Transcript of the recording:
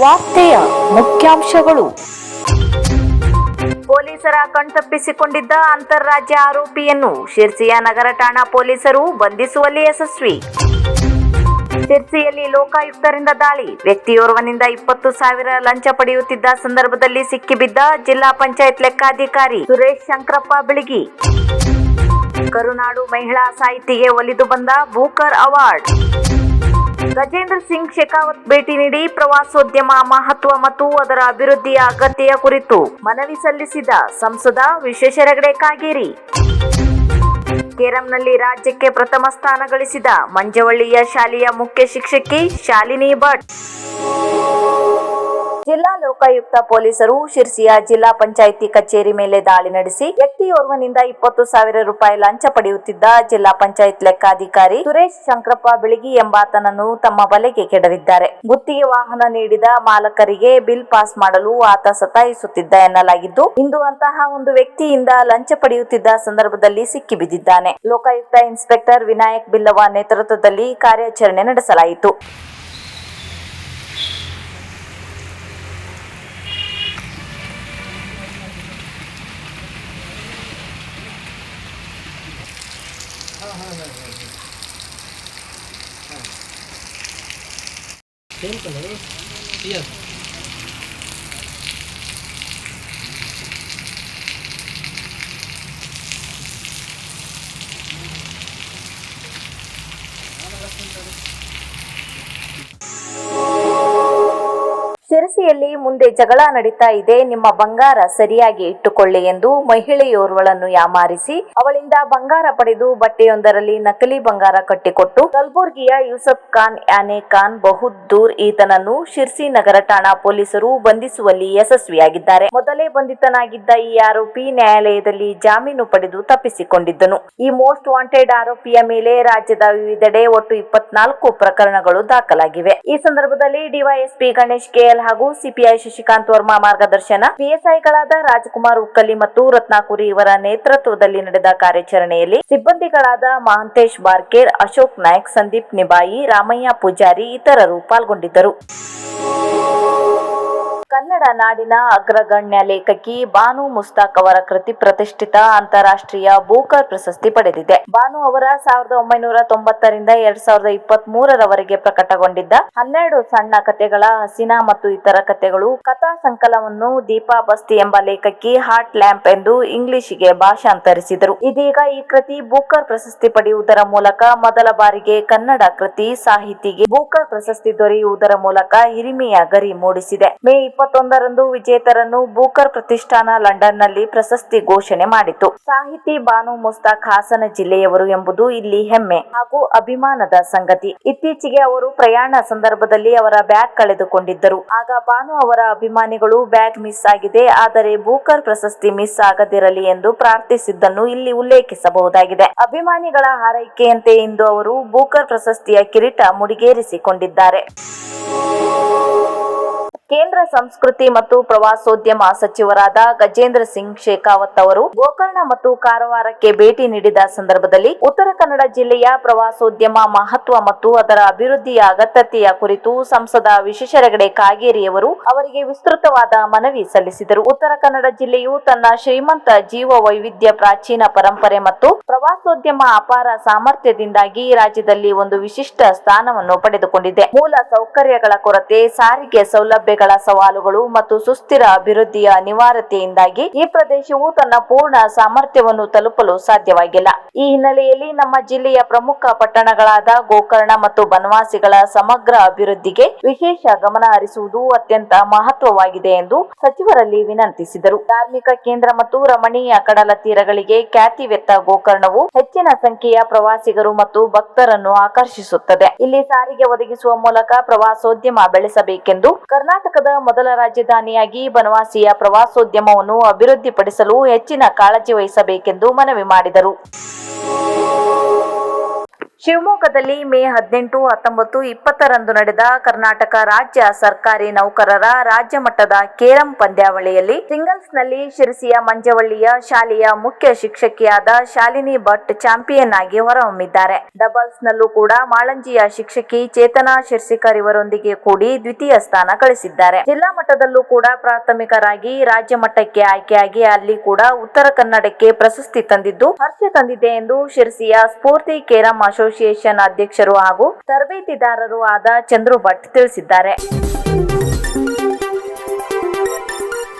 ವಾರ್ತೆಯ ಮುಖ್ಯಾಂಶಗಳು. ಪೊಲೀಸರ ಕಣ್ತಪ್ಪಿಸಿಕೊಂಡಿದ್ದ ಅಂತಾರಾಜ್ಯ ಆರೋಪಿಯನ್ನು ಶಿರ್ಸಿಯ ನಗರ ಠಾಣಾ ಪೊಲೀಸರು ಬಂಧಿಸುವಲ್ಲಿ ಯಶಸ್ವಿ. ಶಿರ್ಸಿಯಲ್ಲಿ ಲೋಕಾಯುಕ್ತರಿಂದ ದಾಳಿ, ವ್ಯಕ್ತಿಯೋರ್ವನಿಂದ ಇಪ್ಪತ್ತು ಸಾವಿರ ಲಂಚ ಪಡೆಯುತ್ತಿದ್ದ ಸಂದರ್ಭದಲ್ಲಿ ಸಿಕ್ಕಿಬಿದ್ದ ಜಿಲ್ಲಾ ಪಂಚಾಯತ್ ಲೆಕ್ಕಾಧಿಕಾರಿ ಸುರೇಶ್ ಶಂಕರಪ್ಪ ಬಿಳಿಗಿ. ಕರುನಾಡು ಮಹಿಳಾ ಸಾಹಿತಿಗೆ ಒಲಿದು ಬಂದ ಬೂಕರ್ ಅವಾರ್ಡ್. ಗಜೇಂದ್ರ ಸಿಂಗ್ ಶೆಖಾವತ್ ಭೇಟಿ ನೀಡಿ ಪ್ರವಾಸೋದ್ಯಮ ಮಹತ್ವ ಮತ್ತು ಅದರ ಅಭಿವೃದ್ಧಿಯ ಅಗತ್ಯ ಕುರಿತು ಮನವಿ ಸಲ್ಲಿಸಿದ ಸಂಸದ ವಿಶೇಷ ವಿಶ್ವೇಶ್ವರಗಡೆ ಕಾಗೇರಿ. ಕೇರಂನಲ್ಲಿ ರಾಜ್ಯಕ್ಕೆ ಪ್ರಥಮ ಸ್ಥಾನ ಗಳಿಸಿದ ಮಂಜವಳ್ಳಿಯ ಶಾಲೆಯ ಮುಖ್ಯ ಶಿಕ್ಷಕಿ ಶಾಲಿನಿ ಭಟ್. ಜಿಲ್ಲಾ ಲೋಕಾಯುಕ್ತ ಪೊಲೀಸರು ಶಿರ್ಸಿಯ ಜಿಲ್ಲಾ ಪಂಚಾಯಿತಿ ಕಚೇರಿ ಮೇಲೆ ದಾಳಿ ನಡೆಸಿ ವ್ಯಕ್ತಿಯೋರ್ವನಿಂದ ಇಪ್ಪತ್ತು ಸಾವಿರ ರೂಪಾಯಿ ಲಂಚ ಪಡೆಯುತ್ತಿದ್ದ ಜಿಲ್ಲಾ ಪಂಚಾಯತ್ ಲೆಕ್ಕಾಧಿಕಾರಿ ಸುರೇಶ್ ಶಂಕರಪ್ಪ ಬಿಳಿಗಿ ಎಂಬಾತನನ್ನು ತಮ್ಮ ಬಲೆಗೆ ಕೆಡವಿದ್ದಾರೆ ಗುತ್ತಿಗೆ ವಾಹನ ನೀಡಿದ ಮಾಲಕರಿಗೆ ಬಿಲ್ ಪಾಸ್ ಮಾಡಲು ಆತ ಸತಾಯಿಸುತ್ತಿದ್ದ ಎನ್ನಲಾಗಿದ್ದು, ಇಂದು ಅಂತಹ ಒಂದು ವ್ಯಕ್ತಿಯಿಂದ ಲಂಚ ಪಡೆಯುತ್ತಿದ್ದ ಸಂದರ್ಭದಲ್ಲಿ ಸಿಕ್ಕಿಬಿದ್ದಿದ್ದಾನೆ. ಲೋಕಾಯುಕ್ತ ಇನ್ಸ್ಪೆಕ್ಟರ್ ವಿನಾಯಕ್ ಬಿಲ್ಲವ ನೇತೃತ್ವದಲ್ಲಿ ಕಾರ್ಯಾಚರಣೆ ನಡೆಸಲಾಯಿತು. સેમ કલર યસ ಶಿರಸಿಯಲ್ಲಿ ಮುಂದೆ ಜಗಳ ನಡೀತಾ ಇದೆ. ನಿಮ್ಮ ಬಂಗಾರ ಸರಿಯಾಗಿ ಇಟ್ಟುಕೊಳ್ಳಿ ಎಂದು ಮಹಿಳೆಯೋರ್ವಳನ್ನು ಯಾಮಾರಿಸಿ, ಅವಳಿಂದ ಬಂಗಾರ ಪಡೆದು ಬಟ್ಟೆಯೊಂದರಲ್ಲಿ ನಕಲಿ ಬಂಗಾರ ಕಟ್ಟಿಕೊಟ್ಟು, ಕಲಬುರ್ಗಿಯ ಯೂಸಫ್ ಖಾನ್ ಯಾನೆ ಖಾನ್ ಬಹುದ್ದೂರ್ ಈತನನ್ನು ಶಿರ್ಸಿ ನಗರ ಠಾಣಾ ಪೊಲೀಸರು ಬಂಧಿಸುವಲ್ಲಿ ಯಶಸ್ವಿಯಾಗಿದ್ದಾರೆ. ಮೊದಲೇ ಬಂಧಿತನಾಗಿದ್ದ ಈ ಆರೋಪಿ ನ್ಯಾಯಾಲಯದಲ್ಲಿ ಜಾಮೀನು ಪಡೆದು ತಪ್ಪಿಸಿಕೊಂಡಿದ್ದನು. ಈ ಮೋಸ್ಟ್ ವಾಂಟೆಡ್ ಆರೋಪಿಯ ಮೇಲೆ ರಾಜ್ಯದ ವಿವಿಧೆಡೆ ಒಟ್ಟು ಇಪ್ಪತ್ನಾಲ್ಕು ಪ್ರಕರಣಗಳು ದಾಖಲಾಗಿವೆ. ಈ ಸಂದರ್ಭದಲ್ಲಿ ಡಿವೈಎಸ್ಪಿ ಗಣೇಶ್ ಕೆಎಲ್ ಹಾಗೂ ಸಿಪಿಐ ಶಶಿಕಾಂತ್ ವರ್ಮಾ ಮಾರ್ಗದರ್ಶನ. ಪಿಎಸ್ಐಗಳಾದ ರಾಜಕುಮಾರ್ ಉಕ್ಕಲಿ ಮತ್ತು ರತ್ನಾಕುರಿ ಇವರ ನೇತೃತ್ವದಲ್ಲಿ ನಡೆದ ಕಾರ್ಯಾಚರಣೆಯಲ್ಲಿ ಸಿಬ್ಬಂದಿಗಳಾದ ಮಹಂತೇಶ್ ಬಾರ್ಕೇರ್, ಅಶೋಕ್ ನಾಯಕ್, ಸಂದೀಪ್ ನಿಬಾಯಿ, ರಾಮಯ್ಯ ಪೂಜಾರಿ ಇತರರು ಪಾಲ್ಗೊಂಡಿದ್ದರು. ಕನ್ನಡ ನಾಡಿನ ಅಗ್ರಗಣ್ಯ ಲೇಖಕಿ ಬಾನು ಮುಸ್ತಾಕ್ ಅವರ ಕೃತಿ ಪ್ರತಿಷ್ಠಿತ ಅಂತಾರಾಷ್ಟ್ರೀಯ ಬೂಕರ್ ಪ್ರಶಸ್ತಿ ಪಡೆದಿದೆ. ಬಾನು ಅವರ ಸಾವಿರದ ಒಂಬೈನೂರ ತೊಂಬತ್ತರಿಂದ ಎರಡ್ ಸಾವಿರದ ಇಪ್ಪತ್ತ್ ಮೂರರವರೆಗೆ ಪ್ರಕಟಗೊಂಡಿದ್ದ ಹನ್ನೆರಡು ಸಣ್ಣ ಕಥೆಗಳ, ಹಸಿನ ಮತ್ತು ಇತರ ಕಥೆಗಳು, ಕಥಾ ಸಂಕಲವನ್ನು ದೀಪಾ ಬಸ್ತಿ ಎಂಬ ಲೇಖಕಿ ಹಾಟ್ ಲ್ಯಾಂಪ್ ಎಂದು ಇಂಗ್ಲಿಷ್ಗೆ ಭಾಷಾಂತರಿಸಿದರು. ಇದೀಗ ಈ ಕೃತಿ ಬೂಕರ್ ಪ್ರಶಸ್ತಿ ಪಡೆಯುವುದರ ಮೂಲಕ ಮೊದಲ ಬಾರಿಗೆ ಕನ್ನಡ ಕೃತಿ ಸಾಹಿತಿಗೆ ಬೂಕರ್ ಪ್ರಶಸ್ತಿ ದೊರೆಯುವುದರ ಮೂಲಕ ಹಿರಿಮೆಯ ಗರಿ ಮೂಡಿಸಿದೆ. ಮೇ ಇಪ್ಪತ್ತೊಂದರಂದು ವಿಜೇತರನ್ನು ಬೂಕರ್ ಪ್ರತಿಷ್ಠಾನ ಲಂಡನ್ನಲ್ಲಿ ಪ್ರಶಸ್ತಿ ಘೋಷಣೆ ಮಾಡಿತು ಸಾಹಿತಿ ಬಾನು ಮುಸ್ತಾಕ್ ಹಾಸನ ಜಿಲ್ಲೆಯವರು ಎಂಬುದು ಇಲ್ಲಿ ಹೆಮ್ಮೆ ಹಾಗೂ ಅಭಿಮಾನದ ಸಂಗತಿ. ಇತ್ತೀಚೆಗೆ ಅವರು ಪ್ರಯಾಣ ಸಂದರ್ಭದಲ್ಲಿ ಅವರ ಬ್ಯಾಗ್ ಕಳೆದುಕೊಂಡಿದ್ದರು. ಆಗ ಬಾನು ಅವರ ಅಭಿಮಾನಿಗಳು ಬ್ಯಾಗ್ ಮಿಸ್ ಆಗಿದೆ, ಆದರೆ ಬೂಕರ್ ಪ್ರಶಸ್ತಿ ಮಿಸ್ ಆಗದಿರಲಿ ಎಂದು ಪ್ರಾರ್ಥಿಸಿದ್ದನ್ನು ಇಲ್ಲಿ ಉಲ್ಲೇಖಿಸಬಹುದಾಗಿದೆ. ಅಭಿಮಾನಿಗಳ ಹಾರೈಕೆಯಂತೆ ಇಂದು ಅವರು ಬೂಕರ್ ಪ್ರಶಸ್ತಿಯ ಕಿರೀಟ ಮುಡಿಗೇರಿಸಿಕೊಂಡಿದ್ದಾರೆ. ಕೇಂದ್ರ ಸಂಸ್ಕೃತಿ ಮತ್ತು ಪ್ರವಾಸೋದ್ಯಮ ಸಚಿವರಾದ ಗಜೇಂದ್ರ ಸಿಂಗ್ ಶೇಖಾವತ್ ಅವರು ಗೋಕರ್ಣ ಮತ್ತು ಕಾರವಾರಕ್ಕೆ ಭೇಟಿ ನೀಡಿದ ಸಂದರ್ಭದಲ್ಲಿ ಉತ್ತರ ಕನ್ನಡ ಜಿಲ್ಲೆಯ ಪ್ರವಾಸೋದ್ಯಮ ಮಹತ್ವ ಮತ್ತು ಅದರ ಅಭಿವೃದ್ಧಿಯ ಅಗತ್ಯತೆಯ ಕುರಿತು ಸಂಸದ ವಿಶ್ವೇಶ್ವರಗಡೆ ಕಾಗೇರಿಯವರು ಅವರಿಗೆ ವಿಸ್ತೃತವಾದ ಮನವಿ ಸಲ್ಲಿಸಿದರು. ಉತ್ತರ ಕನ್ನಡ ಜಿಲ್ಲೆಯು ತನ್ನ ಶ್ರೀಮಂತ ಜೀವ ವೈವಿಧ್ಯ ಪ್ರಾಚೀನ ಪರಂಪರೆ ಮತ್ತು ಪ್ರವಾಸೋದ್ಯಮ ಅಪಾರ ಸಾಮರ್ಥ್ಯದಿಂದಾಗಿ ರಾಜ್ಯದಲ್ಲಿ ಒಂದು ವಿಶಿಷ್ಟ ಸ್ಥಾನವನ್ನು ಪಡೆದುಕೊಂಡಿದೆ. ಮೂಲ ಸೌಕರ್ಯಗಳ ಕೊರತೆ, ಸಾರಿಗೆ ಸೌಲಭ್ಯಗಳ ಸವಾಲುಗಳು ಮತ್ತು ಸುಸ್ಥಿರ ಅಭಿವೃದ್ಧಿಯ ಅನಿವಾರ್ಯತೆಯಿಂದಾಗಿ ಈ ಪ್ರದೇಶವು ತನ್ನ ಪೂರ್ಣ ಸಾಮರ್ಥ್ಯವನ್ನು ತಲುಪಲು ಸಾಧ್ಯವಾಗಿಲ್ಲ. ಈ ಹಿನ್ನೆಲೆಯಲ್ಲಿ ನಮ್ಮ ಜಿಲ್ಲೆಯ ಪ್ರಮುಖ ಪಟ್ಟಣಗಳಾದ ಗೋಕರ್ಣ ಮತ್ತು ಬನವಾಸಿಗಳ ಸಮಗ್ರ ಅಭಿವೃದ್ಧಿಗೆ ವಿಶೇಷ ಗಮನ ಹರಿಸುವುದು ಅತ್ಯಂತ ಮಹತ್ವವಾಗಿದೆ ಎಂದು ಸಚಿವರಲ್ಲಿ ವಿನಂತಿಸಿದರು. ಧಾರ್ಮಿಕ ಕೇಂದ್ರ ಮತ್ತು ರಮಣೀಯ ಕಡಲ ತೀರಗಳಿಗೆ ಖ್ಯಾತಿವೆತ್ತ ಗೋಕರ್ಣವು ಹೆಚ್ಚಿನ ಸಂಖ್ಯೆಯ ಪ್ರವಾಸಿಗರು ಮತ್ತು ಭಕ್ತರನ್ನು ಆಕರ್ಷಿಸುತ್ತದೆ. ಇಲ್ಲಿ ಸಾರಿಗೆ ಒದಗಿಸುವ ಮೂಲಕ ಪ್ರವಾಸೋದ್ಯಮ ಬೆಳೆಸಬೇಕೆಂದು ಕರ್ನಾಟಕದ ಮೊದಲ ರಾಜಧಾನಿಯಾಗಿ ಬನವಾಸಿಯ ಪ್ರವಾಸೋದ್ಯಮವನ್ನು ಅಭಿವೃದ್ಧಿಪಡಿಸಲು ಹೆಚ್ಚಿನ ಕಾಳಜಿ ವಹಿಸಬೇಕೆಂದು ಮನವಿ ಮಾಡಿದರು. ಶಿವಮೊಗ್ಗದಲ್ಲಿ ಮೇ ಹದಿನೆಂಟು, ಹತ್ತೊಂಬತ್ತು, ಇಪ್ಪತ್ತರಂದು ನಡೆದ ಕರ್ನಾಟಕ ರಾಜ್ಯ ಸರ್ಕಾರಿ ನೌಕರರ ರಾಜ್ಯ ಮಟ್ಟದ ಕೇರಂ ಪಂದ್ಯಾವಳಿಯಲ್ಲಿ ಸಿಂಗಲ್ಸ್ನಲ್ಲಿ ಶಿರಸಿಯ ಮಂಜವಳ್ಳಿಯ ಶಾಲೆಯ ಮುಖ್ಯ ಶಿಕ್ಷಕಿಯಾದ ಶಾಲಿನಿ ಭಟ್ ಚಾಂಪಿಯನ್ ಆಗಿ ಹೊರಹೊಮ್ಮಿದ್ದಾರೆ. ಡಬಲ್ಸ್ನಲ್ಲೂ ಕೂಡ ಮಾಳಂಜಿಯ ಶಿಕ್ಷಕಿ ಚೇತನಾ ಶಿರ್ಸಿಕರ್ ಇವರೊಂದಿಗೆ ಕೂಡಿ ದ್ವಿತೀಯ ಸ್ಥಾನ ಗಳಿಸಿದ್ದಾರೆ. ಜಿಲ್ಲಾ ಮಟ್ಟದಲ್ಲೂ ಕೂಡ ಪ್ರಾಥಮಿಕರಾಗಿ ರಾಜ್ಯ ಮಟ್ಟಕ್ಕೆ ಆಯ್ಕೆಯಾಗಿ ಅಲ್ಲಿ ಕೂಡ ಉತ್ತರ ಕನ್ನಡಕ್ಕೆ ಪ್ರಶಸ್ತಿ ತಂದಿದ್ದು ಹರ್ಷ ತಂದಿದೆ ಎಂದು ಶಿರಸಿಯ ಸ್ಫೂರ್ತಿ ಕೇರಂ ಅಸೋಸಿಯೇಷನ್ ಅಧ್ಯಕ್ಷರು ಹಾಗೂ ತರಬೇತಿದಾರರು ಆದ ಚಂದ್ರು ಭಟ್ ತಿಳಿಸಿದ್ದಾರೆ.